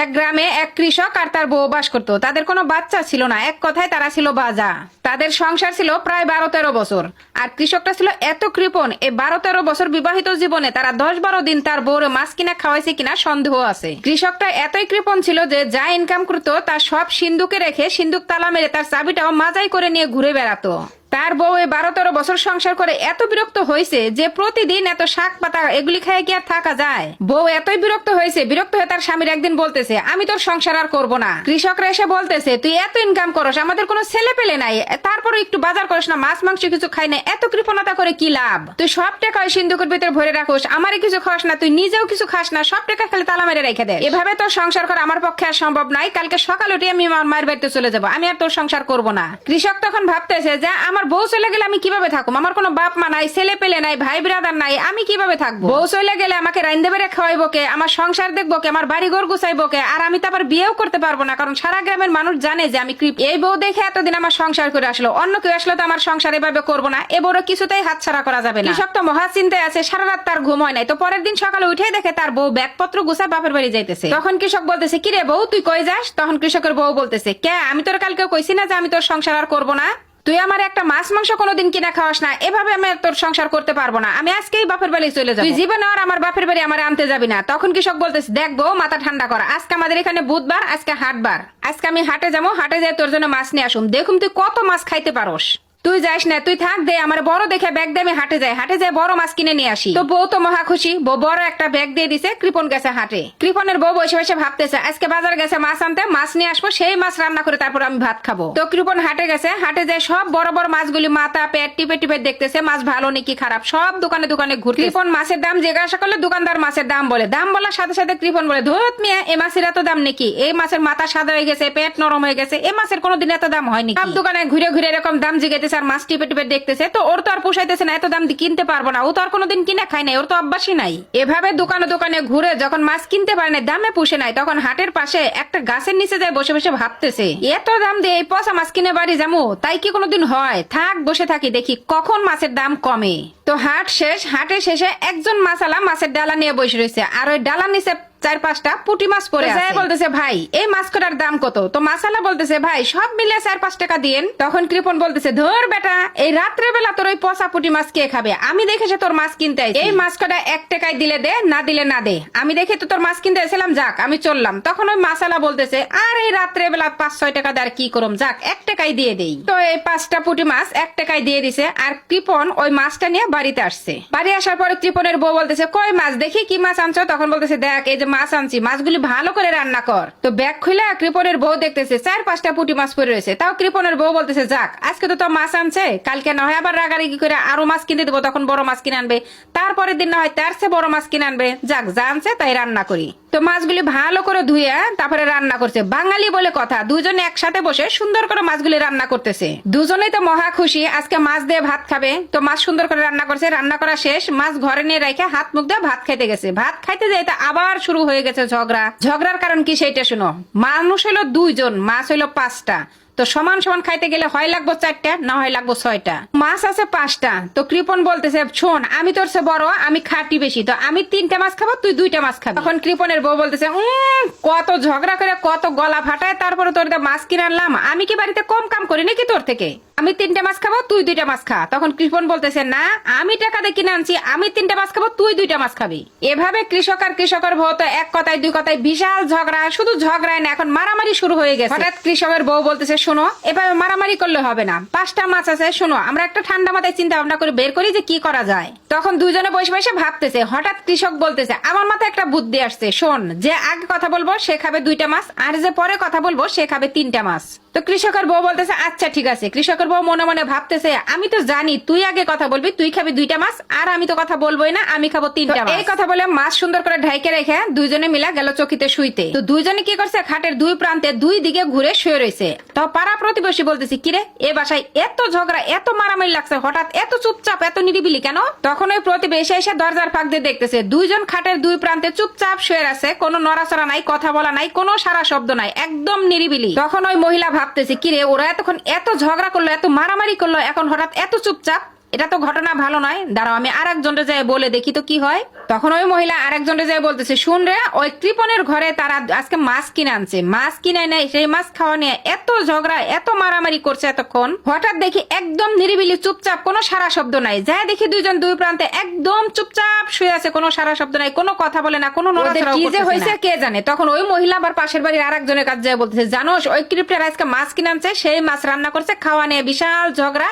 এক গ্রামে এক কৃষক আর তার বউ বাস করতো। তাদের কোনো বাচ্চা ছিল না। এক কথায় তারা ছিল বাজা। তাদের সংসার ছিল প্রায় বারো তেরো বছর। আর কৃষকটা ছিল এত কৃপণ এই বারো তেরো বছর বিবাহিত জীবনে তারা দশ বারো দিন তার বউরে মাছ কিনা, খাওয়াইছে কিনা সন্দেহ আছে। কৃষকটা এতই কৃপণ ছিল যে যা ইনকাম করতো তার সব সিন্ধুকে রেখে সিন্ধুক তালা মেরে তার চাবিটাও মাজাই করে নিয়ে ঘুরে বেড়াতো। তার বউ এই বারো তেরো বছর সংসার করে এত বিরক্ত হয়েছে যে প্রতিদিন এত শাক পাতা এগুলি খায় কি আর থাকা যায়? বউ এতই বিরক্ত হয়েছে, বিরক্ত হয়ে তার স্বামীর একদিন বলতেছে, আমি তোর সংসার আর করব না। কৃষকরা এসে বলতেছে, তুই এত ইনকাম করস, আমাদের কোনো ছেলে পেলে নাই। তারপরে একটু বাজার করিস না, মাছ, মাংস কিছু খাই না, এত কৃপণতা করে কি লাভ? তুই সব টাকা সিন্ধুকের ভিতরে ভরে রাখোস আমারই কিছু খাস না, তুই নিজেও কিছু খাস না, সব টাকা খালি তালা মেরে রেখে দে। এভাবে তোর সংসার করা আমার পক্ষে আর সম্ভব নাই, কালকে সকাল উঠে আমি আমার মায়ের বাড়িতে চলে যাব, আমি আর তোর সংসার করব না। কৃষক তখন ভাবতেছে যে, আমার বউ চলে গেলে আমি কীভাবে থাকুম? আমার কোনো বাপ মা নাই, ছেলে পেলে নাই, ভাই ব্রাদার নাই, আমি কীভাবে থাকব? বউ চলে গেলে আমাকে রাইন্দে বেড়ে খাওয়াইবো কে? আমার সংসার দেখব কে? আমার বাড়ি ঘর গুছাইবো কে? আর আমি তো আবার বিয়েও করতে পারব না, কারণ সারা গ্রামের মানুষ জানে যে আমি কৃপ এই বউ দেখে এতদিন আমার সংসার করে আসলো, অন্য কেউ আসলে তো আমার সংসার এভাবে করব না, এ বড় কিছুতেই হাতছাড়া করা যাবে না। কৃষক মহা চিন্তায় আছে, সারা রাত তার ঘুম হয় নাই, তো পরের দিন সকালে উঠে দেখে তার বউ ব্যাগপত্র গুছায় বাপের বাড়ি যাইতেছে। তখন কৃষক বলতেছে, কিরে বউ, তুই কই যাস? তখন কৃষকের বউ বলতেছে, কে? আমি তোর কালকে কইছি না যে আমি তোর সংসার আর করব না? তুই আমার একটা মাছ মাংস কোনোদিন কিনা খাওয়াস না, এভাবে আমি তোর সংসার করতে পারব না। আমি আজকেই বাপের বাড়ি চলে যাব। জীবনে আর আমার বাপের বাড়ি আমার আনতে যাবি না। তখন কৃষক বলতেছে দেখব মাথা ঠান্ডা করা। আজকে আমাদের এখানে বুধবার, আজকে হাটবার। আজকে আমি হাটে যাব, হাটে যাই তোর জন্য মাছ নিয়ে আসুম। দেখুন তুই কত মাছ খাইতে পারোস। তুই যাস না, তুই থাক দে, আমার বড় দেখে ব্যাগ দিয়ে আমি হাটে যাই। হাটে যাই বড় মাছ কিনে নিয়ে আসি। তো বউ তো মহা খুশি, বউ বড় একটা ব্যাগ দিয়ে দিছে, কৃপন গেছে হাটে। কৃপনের বউ বসে বসে ভাবতেছে, আজকে বাজার গেছে মাছ আনতে, মাছ নিয়ে আসব, সেই মাছ রান্না করে তারপর আমি ভাত খাব। তো কৃপন হাটে গেছে, হাটে যায় সব বড় বড় মাছগুলি মাথা, পেট টিপে টিপে দেখতেছে, মাছ ভালো নাকি খারাপ, সব দোকানে দোকানে ঘুরে কৃপন মাছের দাম জিজ্ঞাসা করলে, দোকানদার মাছের দাম বলে। দাম বলার সাথে সাথে কৃপন বলে ধরত মিয়া এই মাছের এত দাম নাকি? এই মাছের মাথা সাদা হয়ে গেছে, পেট নরম হয়ে গেছে এই মাছের কোনোদিন এত দাম হয়নি। সব দোকানে ঘুরে ঘুরে এরকম দাম জিজ্ঞেস আর মাছ টিপে টিপে দেখতেছে, তো ওর তো আর পোষাইতেছে না, এত দাম কিনতে পারব না। ও তো আর কোনোদিন কিনে খায় নাই, ওর তো অভ্যাসই নাই। এভাবে দোকানে দোকানে ঘুরে যখন মাছ কিনতে পারে না দামে পুষে নাই, তখন হাটের পাশে একটা গাছের নিচে যায় বসে বসে ভাবতেছে, এত দাম দিয়ে এই পচা মাছ কিনে বাড়ি যাব? তাই কি কোনোদিন হয়? থাক, বসে থাকি, দেখি কখন মাছের দাম কমে। তো হাট শেষ, হাটের শেষে একজন মাসালা মাছের ডালা নিয়ে বসে রয়েছে, আর ওই ডালার নিচে চার পাঁচটা পুটি মাছ পরে যায় বলতেছে ভাই এই মাছ কটার দাম কত? তো মাসালা বলতেছে ভাই সব মিলে চার পাঁচ টাকা দিয়েন। তখন কৃপন বলতেছে ধর বেটা এই রাত্রে বেলা তোর ওই পচা পুটি মাছ কে খাবে? আমি দেখেছি তোর মাছ কিনতে এই মাছ কটা এক টাকায় দিলে দে না দিলে না দে। আমি দেখে তো তোর মাছ কিনতে এসেছিলাম যাক আমি চললাম। তখন ওই মাসালা বলতেছে আর এই রাত্রে বেলা পাঁচ ছয় টাকা দিয়ে আর কি করম? যাক এক টাকায় দিয়ে দেই। তো এই পাঁচটা পুটি মাছ এক টাকায় দিয়ে দিছে আর কৃপন ওই মাছটা নিয়ে বাড়িতে আসছে। বাড়ি আসার পরে কৃপনের বউ বলতেছে কই মাছ দেখি কি মাছ আনছো? তখন বলতেছে দেখ এই যে মাছ আনছি, মাছগুলি ভালো করে রান্না কর। তো ব্যাগ খুলে কৃপনের বউ দেখতেছে, চার পাঁচটা পুটি মাছ পড়ে রয়েছে। তাও কৃপনের বউ বলতেছে, যাক, আজকে তো তো মাছ আনছে, কালকে না হয় আবার রাগারাগি করে আরও মাছ কিনে দেবো, তখন বড় মাছ কিনে আনবে। তারপরের দিন না হয় তার সে বড় মাছ কিনে আনবে। যাক জানছে তাই রান্না করি। তো মাছগুলি ভালো করে ধুয়ে তারপরে রান্না করছে। বাঙালি বলে কথা, দুজনে একসাথে বসে সুন্দর করে মাছগুলি রান্না করতেছে। দুজনেই তো মহা খুশি, আজকে মাছ দিয়ে ভাত খাবে। তো মাছ সুন্দর করে রান্না করছে, রান্না করা শেষ, মাছ ঘরে নিয়ে রেখে হাত মুখ দিয়ে ভাত খাইতে গেছে। ভাত খাইতে যেতে আবার শুরু হয়ে গেছে ঝগড়া। ঝগড়ার কারণ কি সেইটা শুনো। মানুষ হইল দুইজন, মাছ হইল পাঁচটা। তো সমান সমান খাইতে গেলে হয় লাগবো চারটা, না হয় লাগবো ছয়টা? মাছ আছে পাঁচটা। তো কৃপন বলতেছে, শোন, আমি তোর সে বড়, আমি খাটি বেশি। তো আমি তিনটা মাছ খাব, তুই দুইটা মাছ খাবি। তখন কৃপনের বউ বলতেছে, উম, কত ঝগড়া করে, কত গলা ফাটায়, তারপরে তোর মাছ কিনে আনলাম। আমি কি বাড়িতে কম কাম করি নাকি তোর থেকে? আমি তিনটা মাছ খাব, তুই দুইটা মাছ খা। তখন কৃপন বলতেছে, না, আমি টাকা দিয়ে কিনে আনছি, আমি তিনটা মাছ খাব, তুই দুইটা মাছ খাবি। এভাবে কৃষক আর কৃষকের বউ তো এক কথায়, দুই কথায় বিশাল ঝগড়া, শুধু ঝগড়ায় না, এখন মারামারি শুরু হয়ে গেছে। হঠাৎ কৃষকের বউ বলতেছে শোনো, এভাবে মারামারি করলে হবে না। পাঁচটা মাছ আছে, শোনো, আমরা একটা ঠান্ডা মাথায় চিন্তা ভাবনা করে বের করি যে কি করা যায়। তখন দুজনে বসে বসে ভাবতেছে, হঠাৎ কৃষক বলতেছে, আমার মাথায় একটা বুদ্ধি আসছে, শোন, যে আগে কথা বলব সে খাবে দুইটা মাছ, আর যে পরে কথা বলব সে খাবে তিনটা মাছ। তো কৃষকের বউ বলতেছে আচ্ছা ঠিক আছে। কৃষকের বউ মনে মনে ভাবতেছে আমি তো জানি তুই আগে কথা বলবি তুই খাবি দুইটা মাছ আর আমি তো কথা বলবোই না আমি খাব তিনটা মাছ। এই কথা বলে মাছ সুন্দর করে ঢাইকে রেখে দুইজনে মিলা গেল চকিতে শুইতে। তো দুইজনে কি করছে খাটের দুই প্রান্তে দুই দিকে ঘুরে শুয়ে রয়েছে তো পাড়া প্রতিবেশী বলতেছি কিরে এ বাসায় এত ঝগড়া এত মারামারি লাগছে হঠাৎ এত চুপচাপ এত নিরিবিলি কেন? তখন ওই প্রতিবেশী এসে দরজার ফাঁক দিয়ে দেখতেছে দুইজন খাটের দুই প্রান্তে চুপচাপ শুয়ে আছে কোনো নড়াচড়া নাই কথা বলা নাই কোনো সারা শব্দ নাই একদম নিরিবিলি। তখন ওই মহিলা ভাবতেছে, কিরে, ওরা এতক্ষণ এত ঝগড়া করল, এত মারামারি করল, এখন হঠাৎ এত চুপচাপ? এটা তো ঘটনা ভালো নয়। দাঁড়াও, আমি আর একজনটা যাই বলে দেখি তো কি হয়। তখন ওই মহিলা আর একজনটা যাই বলতেছে শুন রে ওই কৃপনের ঘরে তারা আজকে মাছ কিনে আনছে। মাছ কিনে নেয় সেই মাছ খাওয়া নিয়ে এত ঝগড়া এত মারামারি করছে এতক্ষণ। হঠাৎ দেখি একদম নিরিবিলি চুপচাপ কোনো সারা শব্দ নাই। যাই দেখি দুইজন দুই প্রান্তে একদম চুপচাপ শুয়ে আছে কোনো সারা শব্দ নাই কোনো কথা বলে না কোনো কি যে হয়েছে কে জানে? তখন ওই মহিলা আবার পাশের বাড়ির আর একজনের কাছে যায় বলতেছে জানোস ওই ক্রিপ্টার আজকে মাছ কিনে আনছে সেই মাছ রান্না করছে খাওয়া নিয়ে বিশাল ঝগড়া।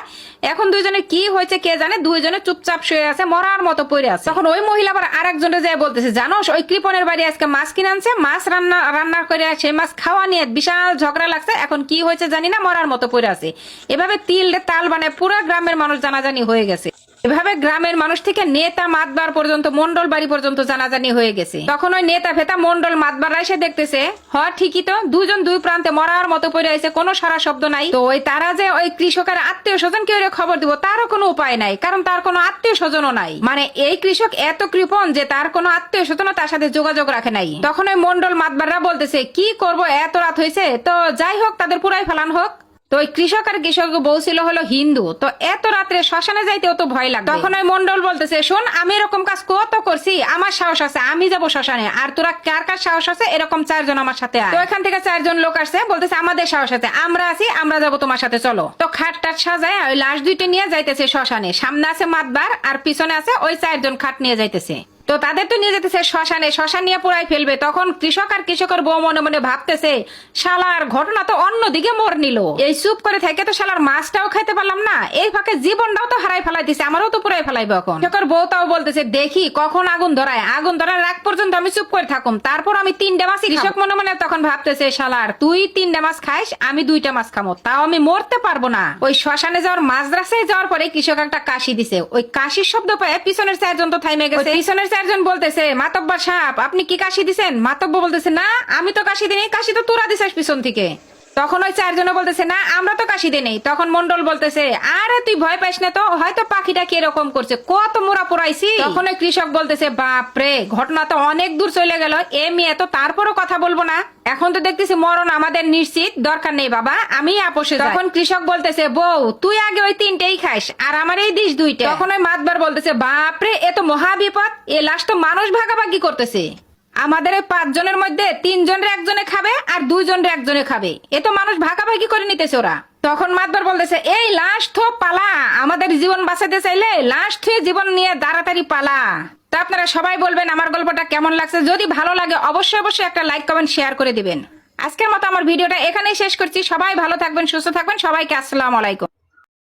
এখন দুইজনের কি হয়েছে কে জানে? দুইজনে চুপচাপ শুয়ে আছে মরার মতো পড়ে আছে। তখন ওই মহিলা আবার আর যে বলতেছে জানোস ওই কৃপনের বাড়ি আজকে মাছ কিনে আনছে, মাছ রান্না রান্না করে সেই মাছ খাওয়া নিয়ে বিশাল ঝগড়া লাগছে, এখন কি হয়েছে জানি না, মরার মতো পড়ে আছে। এভাবে তিল তাল বানায়, পুরো গ্রামের মানুষ জানাজানি হয়ে গেছে। এভাবে গ্রামের মানুষ থেকে নেতা মাতবার পর্যন্ত মন্ডল বাড়ি পর্যন্ত জানাজানি হয়ে গেছে। তখন ওই নেতা ফেতা মন্ডল মাতবার এসে দেখতেছে, হ, ঠিকই তো দুজন দুই প্রান্তে মরার মতো পড়ে আছে, কোনো সারা শব্দ নাই। তো ওই তারা যে ওই কৃষকের আত্মীয় স্বজন কেউ খবর দিব, তারও কোনো উপায় নাই, কারণ তার কোনো আত্মীয় স্বজনও নাই। মানে এই কৃষক এত কৃপণ যে তার কোনো আত্মীয় স্বজনও তার সাথে যোগাযোগ রাখে নাই। তখন ওই মন্ডল মাতবাররা বলতেছে, কি করব, এত রাত হয়েছে তো যাই হোক, তাদের পুরাই ফেলান হোক। তো ওই কৃষক আর কৃষক বউ ছিল হলো হিন্দু। তো এত রাত্রে শ্মশানে যাইতেও তো ভয় লাগে তখন ওই মন্ডল বলতেছে, শোন, আমি এরকম কাজ কত করছি, আমার সাহস আছে, আমি যাব শ্মশানে। আর তোরা কার কার সাহস আছে, এরকম চারজন আমার সাথে। তো এখান থেকে চারজন লোক আসছে, বলতেছে, আমাদের সাহস আছে, আমরা আছি, আমরা যাব তোমার সাথে, চলো। তো খাট টাট সাজায়, ওই লাশ দুইটা নিয়ে যাইতেছে শ্মশানে। সামনে আছে মাতবার, আর পিছনে আছে ওই চারজন খাট নিয়ে যাইতেছে। তো তাদের তো নিয়ে যেতেছে শ্মশানে। শ্মশান নিয়ে পুরাই ফেলবে। তখন কৃষক আর কৃষকের বউ মনে মনে ভাবতেছে, শালার ঘটনা তো অন্যদিকে মোর নিল। এই চুপ করে থেকে তো শালার মাছটাও খাইতে পারলাম না। এই ফাঁকে জীবনটাও তো হারাই ফেলাই দিছে আমারও তো পুরাই ফেলাইবে এখন। কৃষকের বউ তাও বলতেছে, দেখি কখন আগুন ধরায়। আগুন ধরার রাগ পর্যন্ত আমি চুপ করে থাকুম। তারপর আমি তিনটা মাছ কৃষক মনে মনে তখন ভাবতেছে, শালার, তুই তিনটা মাছ খাইস, আমি দুইটা মাছ খামো। তাও আমি মরতে পারব না। ওই শ্মশানে যাওয়ার মাছ রাস্তায় যাওয়ার পরে কৃষক একটা কাশি দিছে। ওই কাশির শব্দ পায় পিছনের চারজন তো থাইমে গেছে। পিছনের চারজন বলতেছে, মাতব্বর সাপ আপনি কি কাশি দিছেন? মাতব্য বলতেছে, না, আমি তো কাশি দিনি কাশি তো তোরা দিছিস পিছন থেকে। তখন ওই চারজনে বলতেছে, না, আমরা তো কাশি দিই নেই। তখন মন্ডল বলতেছে, আরে, তুই ভয় পাইস না তো, হয়তো পাখিটা কি এরকম করছে, কত মোরা পোড়াইছি? তখন ওই কৃষক বলতেছে বাপ রে ঘটনা তো অনেক দূর চলে গেল, এ মেয়ে তো তারপরও কথা বলব না। এখন তো দেখতেছি মরণ আমাদের নিশ্চিত, দরকার নেই বাবা, আমি আপোষে তখন কৃষক বলতেছে, বউ, তুই আগে ওই তিনটেই খাস, আর আমার এই দিস দুইটা। তখন ওই মাতবার বলতেছে, বাপরে, এ তো মহা বিপদ এ লাশ তো মানুষ ভাগাভাগি করতেছে। আমাদের পাঁচজনের মধ্যে তিনজনের একজনে খাবে আর দুইজনের একজনে খাবে। এ তো মানুষ ভাগাভাগি করে নিতেছে ওরা। তখন মাতবার বলতেছে, এই লাশ থো, পালা। আমাদের জীবন বাঁচাতে চাইলে লাশ থুয়ে জীবন নিয়ে তাড়াতাড়ি পালা। তা আপনারা সবাই বলবেন, আমার গল্পটা কেমন লাগছে? যদি ভালো লাগে, অবশ্যই অবশ্যই একটা লাইক, কমেন্ট, শেয়ার করে দিবেন। আজকের মতো আমার ভিডিওটা এখানেই শেষ করছি। সবাই ভালো থাকবেন, সুস্থ থাকবেন। সবাইকে আসসালামু আলাইকুম।